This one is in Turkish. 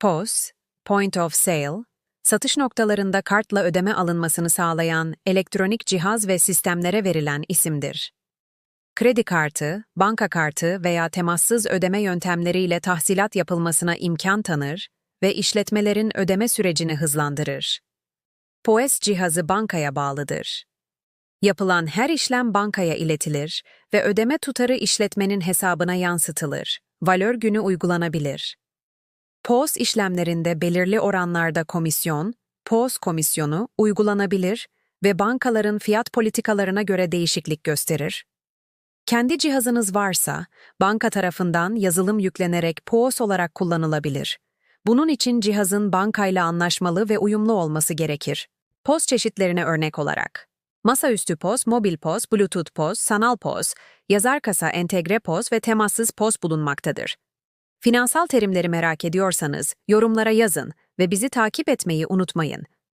POS, Point of Sale, satış noktalarında kartla ödeme alınmasını sağlayan elektronik cihaz ve sistemlere verilen isimdir. Kredi kartı, banka kartı veya temassız ödeme yöntemleriyle tahsilat yapılmasına imkan tanır ve işletmelerin ödeme sürecini hızlandırır. POS cihazı bankaya bağlıdır. Yapılan her işlem bankaya iletilir ve ödeme tutarı işletmenin hesabına yansıtılır. Valör günü uygulanabilir. POS işlemlerinde belirli oranlarda komisyon, POS komisyonu uygulanabilir ve bankaların fiyat politikalarına göre değişiklik gösterir. Kendi cihazınız varsa, banka tarafından yazılım yüklenerek POS olarak kullanılabilir. Bunun için cihazın bankayla anlaşmalı ve uyumlu olması gerekir. POS çeşitlerine örnek olarak. Masaüstü POS, mobil POS, Bluetooth POS, sanal POS, yazar kasa, entegre POS ve temassız POS bulunmaktadır. Finansal terimleri merak ediyorsanız yorumlara yazın ve bizi takip etmeyi unutmayın.